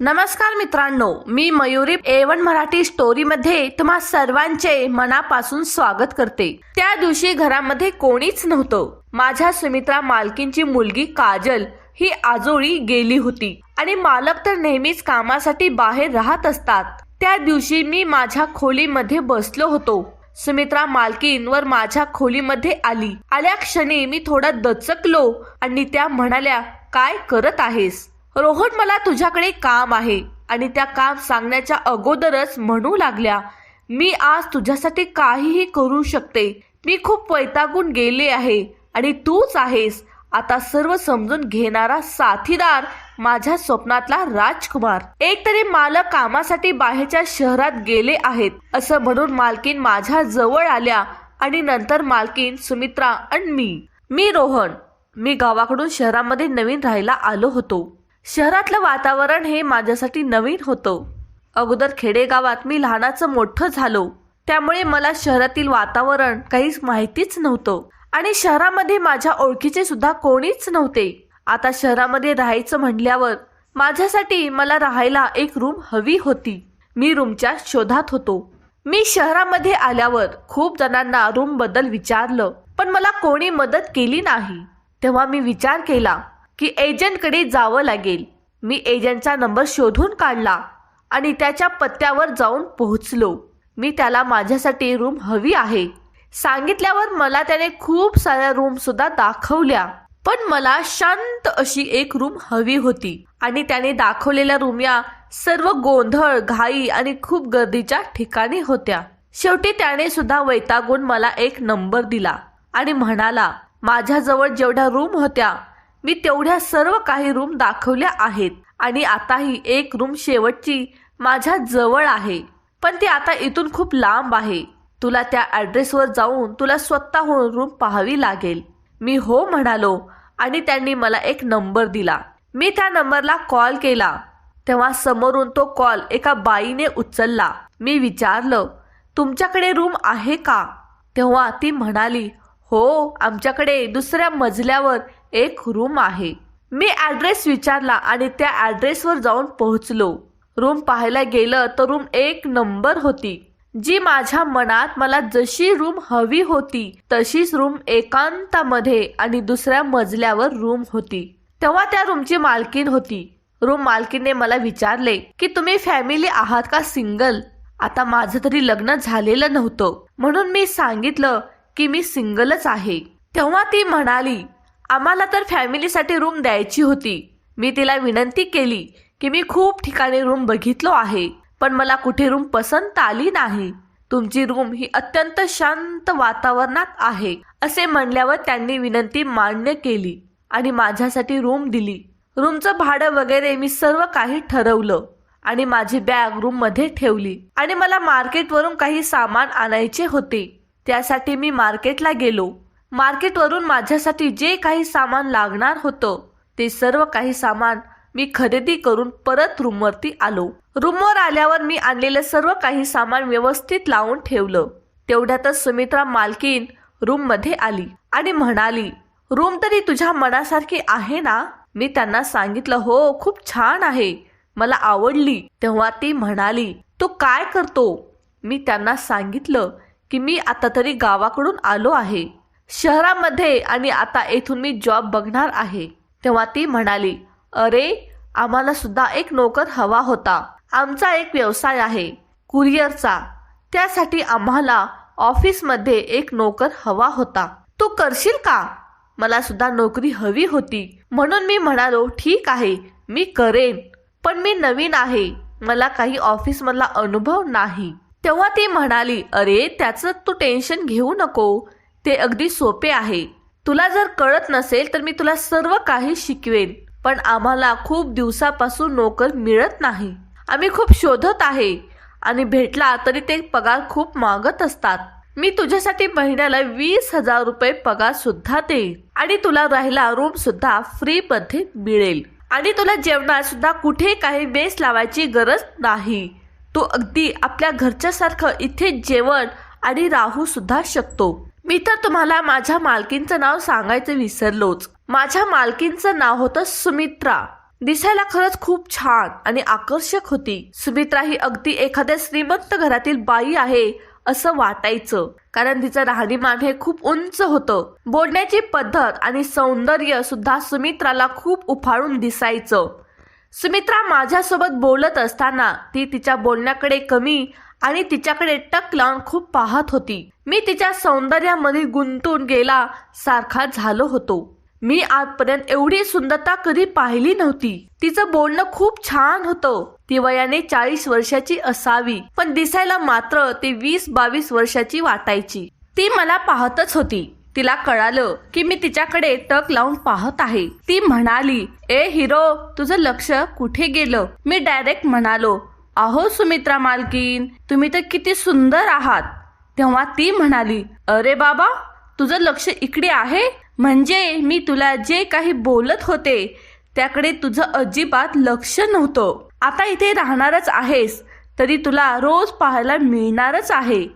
नमस्कार मित्रांनो मी Mayuri A one Marathi story मध्ये तुम्हा सर्वांचे मनापासून स्वागत करते. त्या दिवशी घरामध्ये कोणीच नव्हतं. माझ्या सुमित्रा मालकींची मुलगी काजल ही आजोळी गेली होती. आणि मालक तर नेहमीच कामासाठी बाहेर राहत असतात. त्या दिवशी मी माझ्या खोलीमध्ये बसलो होतो. सुमित्रा मालकीनवर माझ्या खोलीमध्ये आली. आल्या क्षणी मी थोडा दचकलो आणि त्या म्हणाल्या काय करत आहेस? रोहन मला तुझ्याकडे काम आहे आणि त्या काम सांगण्याच्या अगोदरच म्हणू लागल्या मी आज तुझ्यासाठी काहीही करू शकते. मी खूप वैतागून गेले आहे आणि तूच आहेस. आता सर्व समजून घेणारा साथीदार माझ्या स्वप्नातला राजकुमार. एक तरी मालक कामासाठी बाहेरच्या शहरात गेले आहेत असं म्हणून मालकीन माझ्या जवळ आल्या आणि नंतर मालकीन सुमित्रा आणि मी. मी रोहन. मी गावाकडून शहरामध्ये नवीन राहायला आलो होतो. शहरातलं वातावरण हे माझ्यासाठी नवीन होतं. अगोदर खेडेगावात मी लहानाचं मोठं झालो. त्यामुळे मला शहरातील वातावरण काहीच माहितीच नव्हतं. आणि शहरामध्ये माझ्या ओळखीचे सुद्धा कोणीच नव्हते. आता शहरामध्ये राहायचं म्हणल्यावर माझ्यासाठी मला राहायला एक रूम हवी होती. मी रूमच्या शोधात होतो. मी शहरामध्ये आल्यावर खूप जणांना रूमबद्दल विचारलं पण मला कोणी मदत केली नाही. तेव्हा मी विचार केला की एजंटकडे जावं लागेल. मी एजंटचा नंबर शोधून काढला आणि त्याच्या पत्त्यावर जाऊन पोहोचलो. मी त्याला माझ्यासाठी रूम हवी आहे. सांगितल्यावर मला त्याने खूप साऱ्या रूम सुद्धा दाखवल्या. पण मला शांत अशी एक रूम हवी होती आणि त्याने दाखवलेल्या रूम या सर्व गोंधळ घाई आणि खूप गर्दीच्या ठिकाणी होत्या. शेवटी त्याने सुद्धा वैतागून मला एक नंबर दिला आणि म्हणाला माझ्याजवळ जेवढ्या रूम होत्या मी तेवढ्या सर्व काही रूम दाखवल्या आहेत. आणि आताही एक रूम शेवटची माझ्या जवळ आहे. पण ती आता इथून खूप लांब आहे. तुला त्या ॲड्रेसवर जाऊन तुला स्वतःहून रूम पाहावी लागेल. मी हो म्हणालो आणि त्यांनी मला एक नंबर दिला. मी त्या नंबरला कॉल केला. तेव्हा समोरून तो कॉल एका बाईने उचलला. मी विचारलं तुमच्याकडे रूम आहे का? तेव्हा ती म्हणाली हो आमच्याकडे दुसऱ्या मजल्यावर एक रूम आहे. मी ॲड्रेस विचारला आणि त्या ॲड्रेसवर जाऊन पोहोचलो. रूम पाहायला गेलं तर रूम एक नंबर होती. जी माझ्या मनात मला जशी रूम हवी होती तशीच रूम एकांतामध्ये आणि दुसऱ्या मजल्यावर रूम होती. तेव्हा त्या रूमची मालकीन होती. रूम मालकीने मला विचारले की तुम्ही फॅमिली आहात का सिंगल आता माझं तरी लग्न झालेलं नव्हतं. म्हणून मी सांगितलं की मी सिंगलच आहे. तेव्हा ती म्हणाली आम्हाला तर फॅमिलीसाठी रूम द्यायची होती. मी तिला विनंती केली की मी खूप ठिकाणी रूम बघितलो आहे पण मला कुठे रूम पसंत आली नाही. तुमची रूम ही अत्यंत शांत वातावरणात आहे असे म्हणल्यावर त्यांनी विनंती मान्य केली आणि माझ्यासाठी रूम दिली. रूमचं भाडं वगैरे मी सर्व काही ठरवलं आणि माझी बॅग रूममध्ये ठेवली आणि मला मार्केटवरून काही सामान आणायचे होते. त्यासाठी मी मार्केटला गेलो. मार्केटवरून माझ्यासाठी जे काही सामान लागणार होतं ते सर्व काही सामान मी खरेदी करून परत रूमवरती आलो. रूमवर आल्यावर मी आणलेलं सर्व काही सामान व्यवस्थित लावून ठेवलं. तेवढ्यातच सुमित्रा मालकीन रूममध्ये आली आणि म्हणाली रूम तरी तुझ्या मनासारखी आहे ना? मी त्यांना सांगितलं हो खूप छान आहे. मला आवडली. तेव्हा ती म्हणाली तू काय करतो? मी त्यांना सांगितलं की मी आता तरी गावाकडून आलो आहे. शहरामध्ये आणि आता येथून मी जॉब बघणार आहे. तेव्हा ती म्हणाली अरे आम्हाला सुद्धा एक नोकर हवा होता. आमचा एक व्यवसाय आहे कुरिअरचा. त्यासाठी आम्हाला ऑफिसमध्ये एक नोकर हवा होता. तू करशील का? मला सुद्धा नोकरी हवी होती. म्हणून मी म्हणालो ठीक आहे मी करेन. पण मी नवीन आहे. मला काही ऑफिसमधला अनुभव नाही. तेव्हा ती म्हणाली अरे त्याचं तू टेन्शन घेऊ नको. ते अगदी सोपे आहे. तुला जर कळत नसेल तर मी तुला सर्व काही शिकवेन पण आम्हाला खूप दिवसापासून नोकर मिळत नाही. आम्ही खूप शोधत आहे आणि भेटला तरी ते पगार खूप मागत असतात. मी तुझ्यासाठी महिन्याला वीस हजार रुपये पगार सुद्धा देईन आणि तुला राहायला रूम सुद्धा फ्री मध्ये मिळेल. आणि तुला जेवणात सुद्धा कुठे काही बेस लावायची गरज नाही. तू अगदी आपल्या घरच्या सारखं इथे जेवण आणि राहू सुद्धा शकतो. मी तर तुम्हाला माझ्या मालकींचं नाव सांगायचं विसरलोच. माझ्या मालकींचं नाव होतं सुमित्रा. दिसायला खरंच खूप छान आणि आकर्षक होती. सुमित्रा ही अगदी एखाद्या श्रीमंत घरातील बाई आहे असं वाटायचं. कारण तिचं राहणीमान हे खूप उंच होतं. बोलण्याची पद्धत आणि सौंदर्य सुद्धा सुमित्राला खूप उफाळून दिसायचं. सुमित्रा माझ्यासोबत बोलत असताना ती तिच्या बोलण्याकडे कमी आणि तिच्याकडे टक लावून खूप पाहत होती. मी तिच्या सौंदर्यामध्ये गुंतून गेला सारखा झालो होतो. मी आजपर्यंत एवढी सुंदरता कधी पाहिली नव्हती. तिचं बोलणं खूप छान होतं. ती वयाने चाळीस वर्षाची असावी पण दिसायला मात्र ती वीस बावीस वर्षाची वाटायची. ती मला पाहतच होती. तिला कळालं की मी तिच्याकडे टक लावून पाहत आहे. ती म्हणाली ए हिरो तुझं लक्ष कुठे गेलं? मी डायरेक्ट म्हणालो अहो सुमित्रा मालकीन तुम्ही तर किती सुंदर आहात. तेव्हा ती म्हणाली अरे बाबा तुझं लक्ष इकडे आहे? म्हणजे मी तुला जे काही बोलत होते त्याकडे तुझं अजिबात लक्ष नव्हतं. आता इथे राहणारच आहेस तरी तुला रोज पाहायला मिळणारच आहे.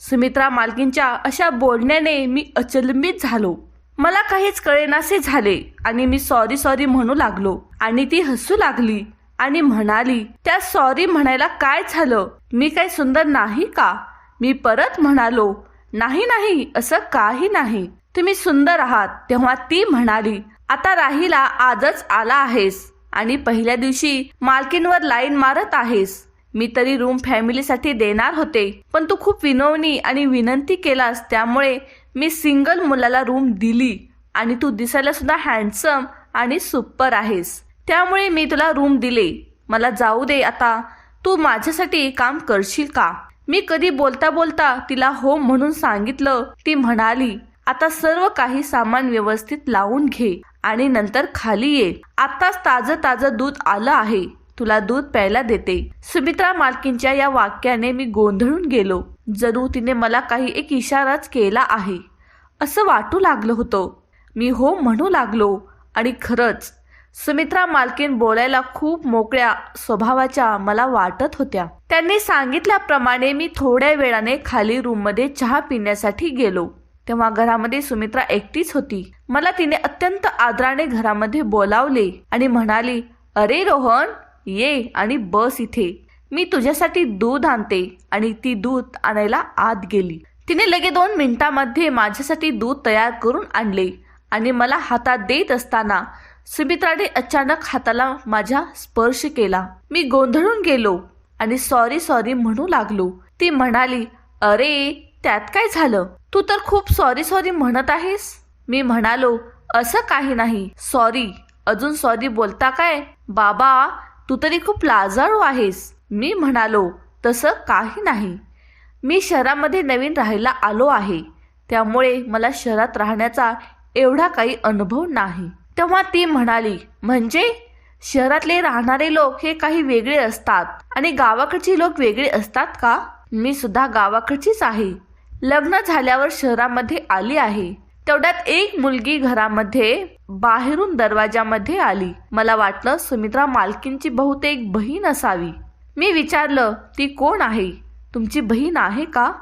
सुमित्रा मालकींच्या अशा बोलण्याने मी अचलंबित झालो. मला काहीच कळेनासे झाले आणि मी सॉरी सॉरी म्हणू लागलो आणि ती हसू लागली. आणि म्हणाली त्या सॉरी म्हणायला काय झालं? मी काही सुंदर नाही का? मी परत म्हणालो नाही नाही असं काही नाही. तुम्ही सुंदर आहात. तेव्हा ती म्हणाली आता राहीला आजच आला आहेस आणि पहिल्या दिवशी मालकीनवर लाईन मारत आहेस. मी तरी रूम फॅमिलीसाठी देणार होते पण तू खूप विनवणी आणि विनंती केलास त्यामुळे मी सिंगल मुलाला रूम दिली आणि तू दिसायला सुद्धा हँडसम आणि सुपर आहेस. त्यामुळे मी तुला रूम दिले. मला जाऊ दे आता. तू माझ्यासाठी काम करशील का? मी कधी बोलता बोलता तिला हो म्हणून सांगितलं. ती म्हणाली आता सर्व काही सामान व्यवस्थित लावून घे आणि नंतर खाली ये. आताच ताजं ताजं दूध आलं आहे. तुला दूध प्यायला देते. सुमित्रा मालकींच्या या वाक्याने मी गोंधळून गेलो. जणू तिने मला काही एक इशाराच केला आहे. असं वाटू लागलं होतं. मी हो म्हणू लागलो. आणि खरंच सुमित्रा मालकीन बोलायला खूप मोकळ्या स्वभावाच्या मला वाटत होत्या. त्यांनी सांगितल्याप्रमाणे मी थोड्या वेळाने खाली रूममध्ये चहा पिण्यासाठी गेलो. तेव्हा घरामध्ये सुमित्रा एकटीच होती. मला तिने अत्यंत आदराने घरामध्ये बोलावले आणि म्हणाली अरे रोहन ये आणि बस इथे. मी तुझ्यासाठी दूध आणते. आणि ती दूध आणायला आत गेली. तिने लगे दोन मिनिटांमध्ये माझ्यासाठी दूध तयार करून आणले आणि मला हातात देत असताना सुमित्राने अचानक हाताला माझ्या स्पर्श केला. मी गोंधळून गेलो आणि सॉरी सॉरी म्हणू लागलो. ती म्हणाली अरे त्यात काय झालं? तू तर खूप सॉरी सॉरी म्हणत आहेस. मी म्हणालो असं काही नाही. सॉरी अजून सॉरी बोलता काय? बाबा तू तरी खूप लाजाळू आहेस. मी म्हणालो तसं काही नाही. मी शहरामध्ये नवीन राहायला आलो आहे. त्यामुळे मला शहरात राहण्याचा एवढा काही अनुभव नाही. तेव्हा ती म्हणाली म्हणजे? शहरातले राहणारे लोक हे काही वेगळे असतात. आणि गावाकडची लोक वेगळे असतात का? मी सुद्धा गावाकडचीच आहे. लग्न झाल्यावर शहरामध्ये आली आहे. तेवढ्यात एक मुलगी घरामध्ये बाहेरून दरवाजामध्ये आली. मला वाटलं सुमित्रा मालकींची बहुतेक बहीण असावी. मी विचारलं ती कोण आहे? तुमची बहीण आहे का?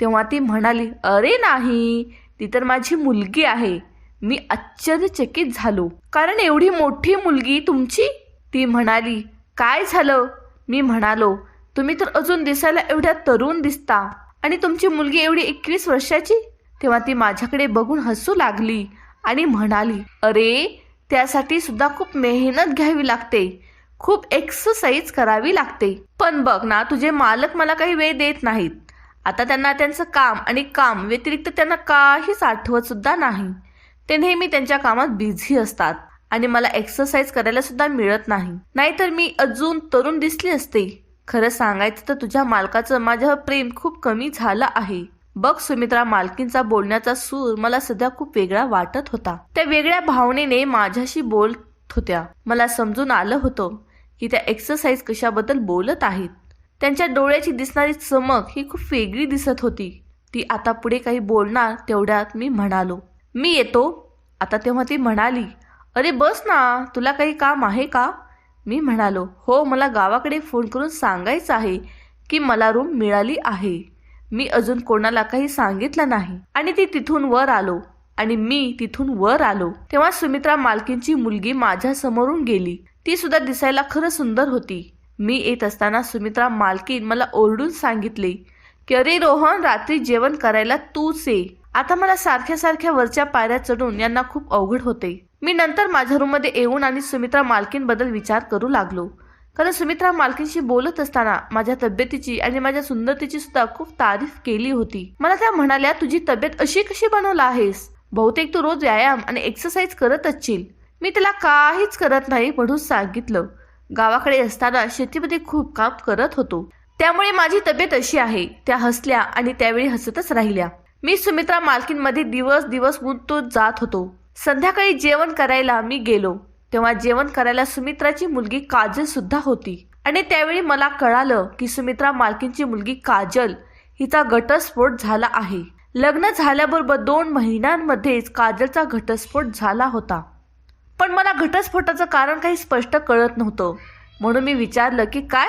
तेव्हा ती म्हणाली अरे नाही. ती तर माझी मुलगी आहे. मी आश्चर्यचकित झालो. कारण एवढी मोठी मुलगी तुमची? ती म्हणाली काय झालं? मी म्हणालो तुम्ही तर अजून दिसायला एवढ्या तरुण दिसता. आणि तुमची मुलगी एवढी एकवीस वर्षाची? तेव्हा ती माझ्याकडे बघून हसू लागली आणि म्हणाली अरे त्यासाठी सुद्धा खूप मेहनत घ्यावी लागते. खूप एक्सरसाइज करावी लागते. पण बघ ना तुझे मालक मला काही वेळ देत नाहीत. आता त्यांना त्यांचं काम आणि काम व्यतिरिक्त त्यांना काहीच आठवत सुद्धा नाही. ते नेहमी त्यांच्या कामात बिझी असतात आणि मला एक्सरसाइज करायला सुद्धा मिळत नाही. नाहीतर मी अजून तरुण दिसली असते. खरं सांगायचं तर तुझ्या मालकाचं माझ्यावर प्रेम खूप कमी झालं आहे. बघ सुमित्रा मालकींचा बोलण्याचा सूर मला सध्या खूप वेगळा वाटत होता. त्या वेगळ्या भावनेने माझ्याशी बोलत होत्या. मला समजून आलं होतं की त्या एक्सरसाइज कशाबद्दल बोलत आहेत. त्यांच्या डोळ्याची दिसणारी चमक ही खूप वेगळी दिसत होती. ती आता पुढे काही बोलणार तेवढ्यात मी म्हणालो मी येतो. आता तेव्हा ती म्हणाली अरे बस ना तुला काही काम आहे का? मी म्हणालो हो मला गावाकडे फोन करून सांगायचं आहे की मला रूम मिळाली आहे. मी अजून कोणाला काही सांगितलं नाही. आणि ती तिथून वर आलो. आणि मी तिथून वर आलो. तेव्हा सुमित्रा मालकींची मुलगी माझ्या समोरून गेली. ती सुद्धा दिसायला खरं सुंदर होती. मी येत असताना सुमित्रा मालकीन मला ओरडून सांगितले की अरे रोहन रात्री जेवण करायला तूच ये. आता मला सारख्या सारख्या वरच्या पायऱ्या चढून यांना खूप अवघड होते. मी नंतर माझ्या रूममध्ये येऊन आणि सुमित्रा मालकींबद्दल विचार करू लागलो. कारण सुमित्रा मालकीनशी बोलत असताना माझ्या तब्येतीची आणि माझ्या सुंदरतेची सुद्धा खूप तारीफ केली होती. मला त्या म्हणाल्या तुझी तब्येत अशी कशी बनवला आहेस? बहुतेक तू रोज व्यायाम आणि एक्सरसाइज करत असशील. मी त्याला काहीच करत नाही म्हणून सांगितलं. गावाकडे असताना शेतीमध्ये खूप काम करत होतो. त्यामुळे माझी तब्येत अशी आहे. त्या हसल्या आणि त्यावेळी हसतच राहिल्या. मी सुमित्रा मालकीनमध्ये दिवस दिवस गुंतून जात होतो. संध्याकाळी जेवण करायला मी गेलो. तेव्हा जेवण करायला सुमित्राची मुलगी काजल सुद्धा होती. आणि त्यावेळी मला कळालं की सुमित्रा मालकींची मुलगी काजल हिचा घटस्फोट झाला आहे. लग्न झाल्याबरोबर दोन महिन्यांमध्येच काजलचा घटस्फोट झाला होता. पण मला घटस्फोटाचं कारण काही स्पष्ट कळत नव्हतं. म्हणून मी विचारलं की काय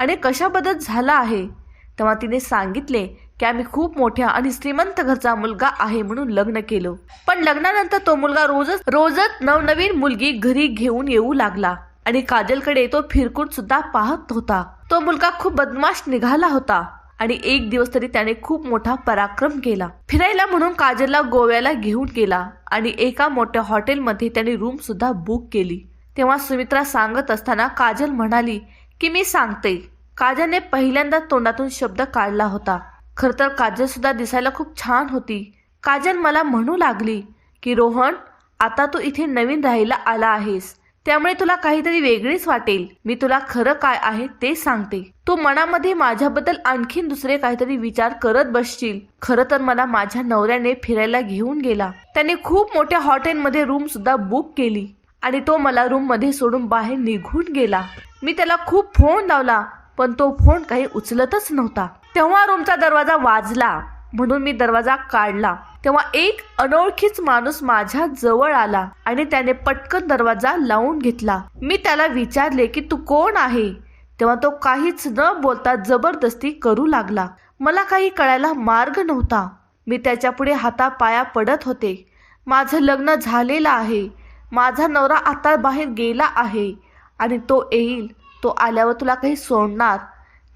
आणि कशाबद्दल झाला आहे? तेव्हा तिने सांगितले की आम्ही खूप मोठ्या आणि श्रीमंत घरचा मुलगा आहे म्हणून लग्न केलं. पण लग्नानंतर तो मुलगा रोजच रोजच नवनवीन मुलगी घरी घेऊन येऊ लागला. आणि काजलकडे तो फिरकून सुद्धा पाहत होता. तो मुलगा खूप बदमाश निघाला होता. आणि एक दिवस तरी त्याने खूप मोठा पराक्रम केला. फिरायला म्हणून काजलला गोव्याला घेऊन गेला. आणि एका मोठ्या हॉटेलमध्ये त्याने रूम सुद्धा बुक केली. तेव्हा सुमित्रा सांगत असताना काजल म्हणाली की मी सांगते. काजलने पहिल्यांदा तोंडातून शब्द काढला होता. खरं तर काजलसुद्धा दिसायला खूप छान होती. काजल मला म्हणू लागली की रोहन आता तू इथे नवीन राहायला आला आहेस. त्यामुळे तुला काहीतरी वेगळीच वाटेल. मी तुला खरं काय आहे ते सांगते. तू मनामध्ये माझ्याबद्दल आणखीन दुसरे काहीतरी विचार करत बसशील. खरं तर मला माझ्या नवऱ्याने फिरायला घेऊन गेला. त्याने खूप मोठ्या हॉटेलमध्ये रूम सुद्धा बुक केली आणि तो मला रूममध्ये सोडून बाहेर निघून गेला. मी त्याला खूप फोन लावला पण तो फोन काही उचलतच नव्हता. तेव्हा रूमचा दरवाजा वाजला. म्हणून मी दरवाजा काढला. तेव्हा एक अनोळखीच माणूस माझ्या जवळ आला आणि त्याने पटकन दरवाजा लावून घेतला. मी त्याला विचारले की तू कोण आहे? तेव्हा तो काहीच न बोलता जबरदस्ती करू लागला. मला काही कळायला मार्ग नव्हता. मी त्याच्या पुढे हातापाया पडत होते. माझं लग्न झालेलं आहे. माझा नवरा आता बाहेर गेला आहे आणि तो येईल. तो आल्यावर तुला काही सोडणार.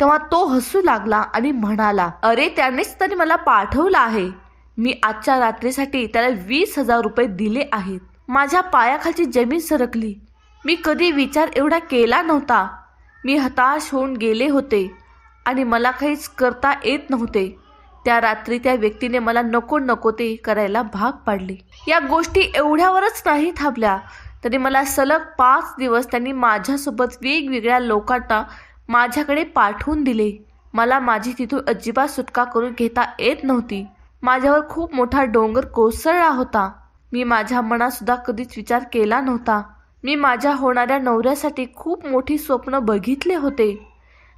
तेव्हा तो हसू लागला आणि म्हणाला अरे त्यानेच तरी मला पाठवलं आहे. मी आजच्या रात्रीसाठी त्याला वीस हजार रुपये दिले आहेत. माझ्या पायाखालची जमीन सरकली. मी कधी विचार एवढा केला नव्हता. मी हताश होऊन गेले होते आणि मला काहीच करता येत नव्हते. त्या रात्री त्या व्यक्तीने मला नको नको ते करायला भाग पाडले. या गोष्टी एवढ्यावरच नाही थांबल्या. तरी मला सलग पाच दिवस त्यांनी माझ्यासोबत वेगवेगळ्या लोकांना माझ्याकडे पाठवून दिले. मला माझी तिथून अजिबात सुटका करून घेता येत नव्हती. माझ्यावर खूप मोठा डोंगर कोसळला होता. मी माझ्या मनातसुद्धा कधीच विचार केला नव्हता. मी माझ्या होणाऱ्या नवऱ्यासाठी खूप मोठी स्वप्न बघितले होते.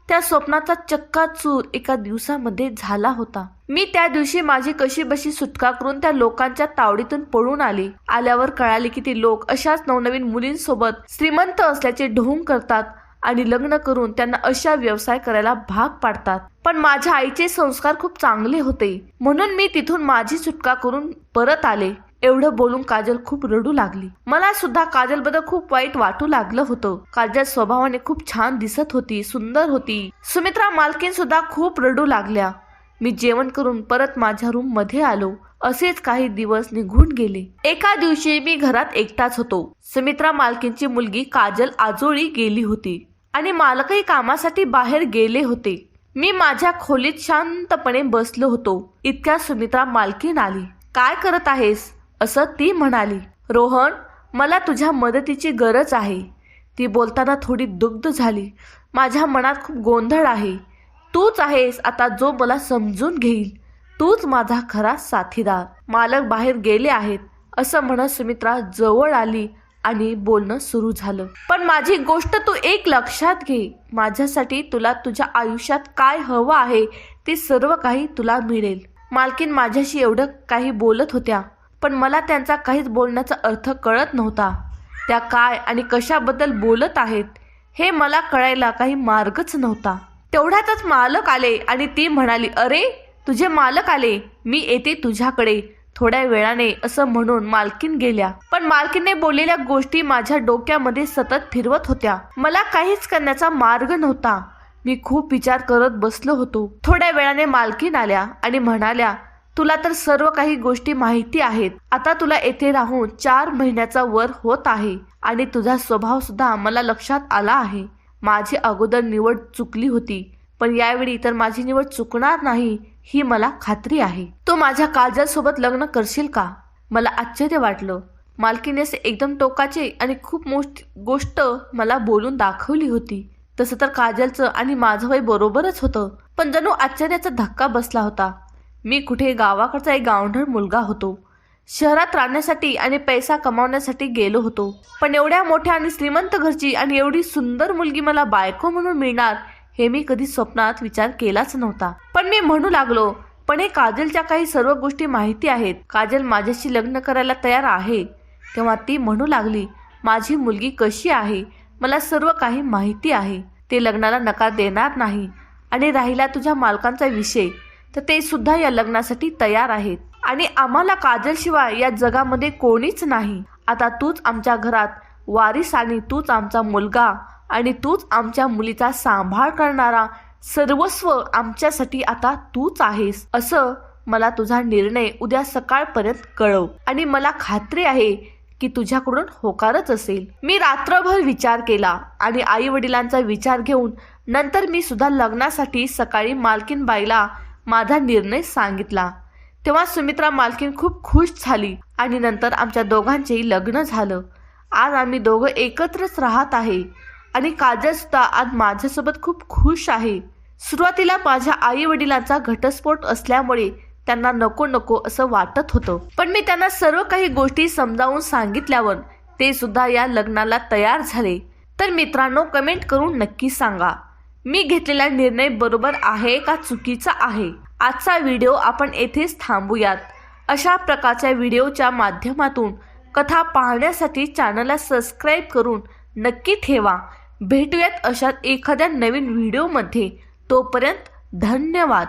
त्या स्वप्नाचा चक्काचूर एका दिवसामध्ये झाला होता. मी त्या दिवशी माझी कशी बशी सुटका करून त्या लोकांच्या तावडीतून पळून आले. आल्यावर कळाले की ते लोक अशाच नवनवीन मुलींसोबत श्रीमंत असल्याचे ढोंग करतात. आणि लग्न करून त्यांना अशा व्यवसाय करायला भाग पाडतात. पण माझ्या आईचे संस्कार खूप चांगले होते. म्हणून मी तिथून माझी सुटका करून परत आले. एवढं बोलून काजल खूप रडू लागली. मला सुद्धा काजलबद्दल खूप वाईट वाटू लागलं होतं. काजल स्वभावाने खूप छान दिसत होती सुंदर होती. सुमित्रा मालकीन सुद्धा खूप रडू लागल्या. मी जेवण करून परत माझ्या रूममध्ये आलो. असेच काही दिवस निघून गेले. एका दिवशी मी घरात एकटाच होतो. सुमित्रा मालकींची मुलगी काजल आजोळी गेली होती. आणि मालकही कामासाठी बाहेर गेले होते. मी माझ्या खोलीत शांतपणे बसलो होतो. इतक्या सुमित्रा मालकीन आली. काय करत आहेस? असं ती म्हणाली. रोहन मला तुझ्या मदतीची गरज आहे. ती बोलताना थोडी दुग्ध झाली. माझ्या मनात खूप गोंधळ आहे. तूच आहेस आता जो मला समजून घेईल. तूच माझा खरा साथीदार. मालक बाहेर गेले आहेत. असं म्हणत सुमित्रा जवळ आली. आणि बोलणं सुरू झालं. पण माझी गोष्ट तू एक लक्षात घे. माझ्यासाठी तुला तुझ्या आयुष्यात काय हवं आहे ते सर्व काही तुला मिळेल. मालकीन माझ्याशी एवढं काही बोलत होत्या पण मला त्यांचा काहीच बोलण्याचा अर्थ कळत नव्हता. त्या काय आणि कशाबद्दल बोलत आहेत हे मला कळायला काही मार्गच नव्हता. तेवढ्यातच मालक आले आणि ती म्हणाली अरे तुझे मालक आले. मी येते तुझ्याकडे. थोड्या वेळाने असं म्हणून मालकीन गेल्या. पण मालकीने बोललेल्या गोष्टी माझ्या डोक्यामध्ये सतत फिरवत होत्या. मला काहीच करण्याचा मार्ग नव्हता. मी खूप विचार करत बसलो होतो. थोड्या वेळाने मालकीन आल्या आणि म्हणाल्या तुला तर सर्व काही गोष्टी माहिती आहेत. आता तुला येथे राहून चार महिन्याचा वर होत आहे आणि तुझा स्वभाव सुद्धा मला लक्षात आला आहे. माझी अगोदर निवड चुकली होती. पण यावेळी तर माझी निवड चुकणार नाही. ही मला खात्री आहे. तू माझ्या काजलसोबत लग्न करशील का? मला आश्चर्य वाटलं. मालकीने असे एकदम टोकाचे आणि खूप मोठी गोष्ट मला बोलून दाखवली होती. तसं तर काजलचं आणि माझं वय बरोबरच होतं. पण जणू आश्चर्याचा धक्का बसला होता. मी कुठे गावाकडचा एक गावढळ मुलगा होतो. शहरात राहण्यासाठी आणि पैसा कमावण्यासाठी गेलो होतो. पण एवढ्या मोठ्या आणि श्रीमंत घरची आणि एवढी सुंदर मुलगी मला बायको म्हणून मिळणार हे मी कधी स्वप्नात विचार केलाच नव्हता. पण मी म्हणू लागलो पण हे काजलच्या काही सर्व गोष्टी माहिती आहेत. काजल माझ्याशी लग्न करायला तयार आहे. तेव्हा ती म्हणू लागली माझी मुलगी कशी आहे? मला सर्व काही माहिती आहे. ते लग्नाला नकार देणार नाही. आणि राहिला तुझ्या मालकांचा विषय. तर ते सुद्धा या लग्नासाठी तयार आहेत. आणि आम्हाला काजलशिवाय या जगामध्ये कोणीच नाही. आता तूच आमच्या घरात. वारीस आणि तूच आमचा मुलगा. आणि तूच आमच्या मुलीचा सांभाळ करणारा सर्वस्व आमच्यासाठी आता तूच आहेस असं मला तुझा निर्णय उद्या सकाळपर्यंत कळव. आणि मला खात्री आहे की तुझ्याकडून होकारच असेल. मी रात्रभर विचार केला आणि आई वडिलांचा विचार घेऊन नंतर मी सुद्धा लग्नासाठी सकाळी मालकीन बाईला माझा निर्णय सांगितला. तेव्हा सुमित्रा मालकीन खूप खुश झाली आणि नंतर आमच्या दोघांचेही लग्न झालं. आज आम्ही दोघं एकत्रच राहत आहे. आणि काजल सुद्धा आज माझ्यासोबत खूप खुश आहे. सुरुवातीला माझ्या आई वडिलांचा घटस्फोट असल्यामुळे त्यांना नको नको असं वाटत होतं. पण मी त्यांना सर्व काही गोष्टी समजावून सांगितल्यावर ते सुद्धा या लग्नाला तयार झाले. तर मित्रांनो कमेंट करून नक्की सांगा. मी घेतलेला निर्णय बरोबर आहे का चुकीचा आहे? आजचा व्हिडिओ आपण येथेच थांबूयात. अशा प्रकारच्या व्हिडिओच्या माध्यमातून कथा पाहण्यासाठी चॅनलला सबस्क्राईब करून नक्की ठेवा. भेटूयात अशात एखाद्या नवीन व्हिडिओमध्ये. तोपर्यंत धन्यवाद.